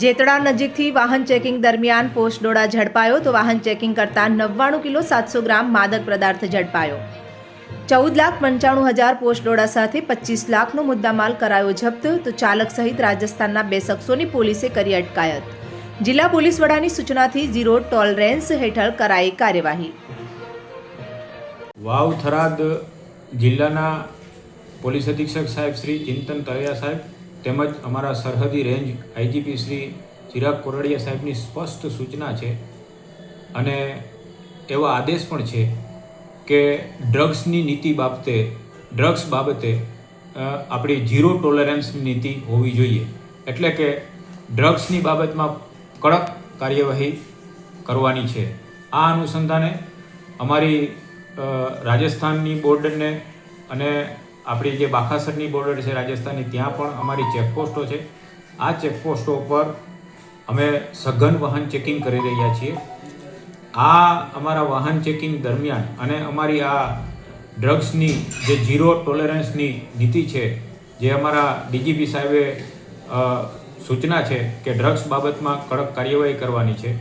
જેતડા નજીકથી વાહન ચેકિંગ દરમિયાન પોસ્ટ ડોડા ઝડપાયો તો વાહન ચેકિંગ કરતા નવ્વાણું કિલો સાતસો ગ્રામ માદક પદાર્થ ઝડપાયો. ચૌદ લાખ પંચાણું હજાર પોસ્ટ ડોડા સાથે પચીસ લાખનો મુદ્દામાલ કરાયો જપ્ત, તો ચાલક સહિત રાજસ્થાનના બે શખ્સોની પોલીસે કરી અટકાયત. જિલ્લા પોલીસ વડાની સૂચનાથી ઝીરો ટોલરન્સ હેઠળ કરાઈ કાર્યવાહી. વાવ થરાદ જિલ્લાના પોલીસ અધિક્ષક સાહેબ શ્રી ચિંતન તળિયા સાહેબ તેમજ અમારા સરહદી રેન્જ આઈજીપી શ્રી ચિરાગ કોરડિયા સાહેબની સ્પષ્ટ સૂચના છે અને એવો આદેશ પણ છે કે ડ્રગ્સની નીતિ બાબતે, ડ્રગ્સ બાબતે આપણી ઝીરો ટોલરન્સની નીતિ હોવી જોઈએ. એટલે કે ડ્રગ્સની બાબતમાં કડક કાર્યવાહી કરવાની છે. આ અનુસંધાને અમારી રાજસ્થાનની બોર્ડરને અને આપણી જે બાખાસરની બોર્ડર છે રાજસ્થાનની, ત્યાં પણ અમારી ચેકપોસ્ટો છે. આ ચેકપોસ્ટો ઉપર અમે સઘન વાહન ચેકિંગ કરી રહ્યા છીએ. આ અમારા વાહન ચેકિંગ દરમિયાન અને અમારી આ ડ્રગ્સની જે ઝીરો ટોલરન્સની નીતિ છે, જે અમારા ડીજીપી સાહેબે સૂચના છે કે ડ્રગ્સ બાબતમાં કડક કાર્યવાહી કરવાની છે.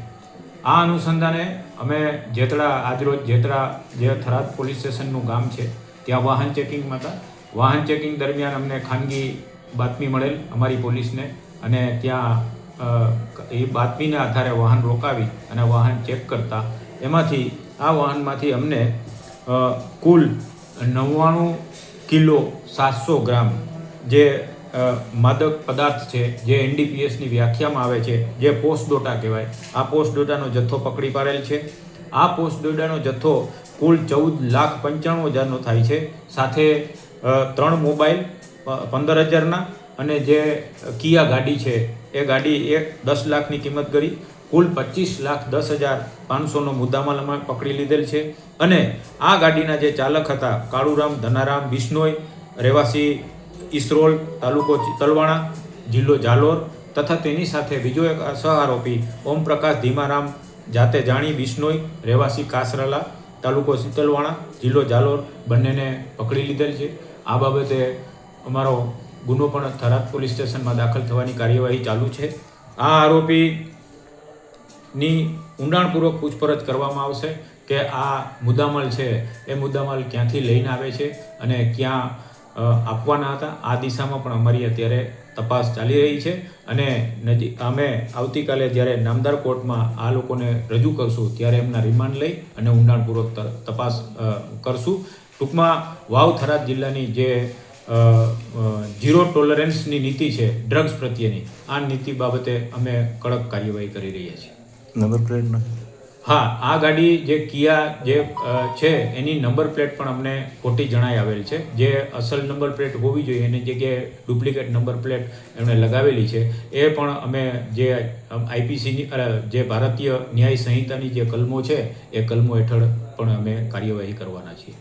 આ અનુસંધાને અમે જેતળા આજરોજ જેતળા જે થરાદ પોલીસ સ્ટેશનનું ગામ છે ત્યાં વાહન ચેકિંગમાં હતા. વાહન ચેકિંગ દરમિયાન અમને ખાનગી બાતમી મળેલ અમારી પોલીસને અને ત્યાં એ બાતમીના આધારે વાહન રોકાવી અને વાહન ચેક કરતા. એમાંથી આ વાહનમાંથી અમને કુલ નવ્વાણું કિલો સાતસો ગ્રામ જે માદક પદાર્થ છે, જે એનડીપીએસની વ્યાખ્યામાં આવે છે, જે પોસ્ટ ડોટા કહેવાય. આ પોસ્ટ ડોટાનો જથ્થો પકડી પાડેલ છે. આ પોસ્ટ ડોટાનો જથ્થો કુલ ચૌદ લાખ પંચાણું હજારનો થાય છે. સાથે ત્રણ મોબાઈલ પંદર હજારના અને જે કિયા ગાડી છે, એ ગાડી એક દસ લાખની કિંમત કરી. કુલ પચીસ લાખ દસ હજાર પાંચસોનો મુદ્દામાલ અમે પકડી લીધેલ છે. અને આ ગાડીના જે ચાલક હતા, કાળુરામ, ધનારામ, બિશ્નોઈ, રહેવાસી ઈસરોલ, તાલુકો તલવાણા, જિલ્લો જાલોર, તથા તેની સાથે બીજો એક સહ આરોપી ઓમપ્રકાશ ધીમારામ જાતે જાણી બિશ્નોઈ, રહેવાસી કાસરાલા, તાલુકો શીતલવાણા, જિલ્લો જાલોર બંનેને પકડી લીધેલ છે. આ બાબતે અમારો ગુનો પણ થરાદ પોલીસ સ્ટેશનમાં દાખલ થવાની કાર્યવાહી ચાલુ છે. આ આરોપીની ઊંડાણપૂર્વક પૂછપરછ કરવામાં આવશે કે આ મુદ્દામાલ છે, એ મુદ્દામાલ ક્યાંથી લઈને આવે છે અને ક્યાં આપવાના હતા. આ દિશામાં પણ અમારી અત્યારે તપાસ ચાલી રહી છે અને નજીક અમે આવતીકાલે જ્યારે નામદાર કોર્ટમાં આ લોકોને રજૂ કરશું ત્યારે એમના રિમાન્ડ લઈ અને ઊંડાણપૂર્વક તપાસ કરશું. ટૂંકમાં વાવ થરાદ જિલ્લાની જે ઝીરો ટોલરન્સની નીતિ છે ડ્રગ્સ પ્રત્યેની, આ નીતિ બાબતે અમે કડક કાર્યવાહી કરી રહ્યા છીએ. નંબર પ્લેટ હા, આ ગાડી જે કિયા જે છે, એની નંબર પ્લેટ પણ અમને ખોટી જણાઈ આવેલ છે. જે અસલ નંબર પ્લેટ હોવી જોઈએ, એની જગ્યાએ ડુપ્લિકેટ નંબર પ્લેટ એમણે લગાવેલી છે. એ પણ અમે જે આઈપીસીની જે ભારતીય ન્યાય સંહિતાની જે કલમો છે, એ કલમો હેઠળ પણ અમે કાર્યવાહી કરવાના છીએ.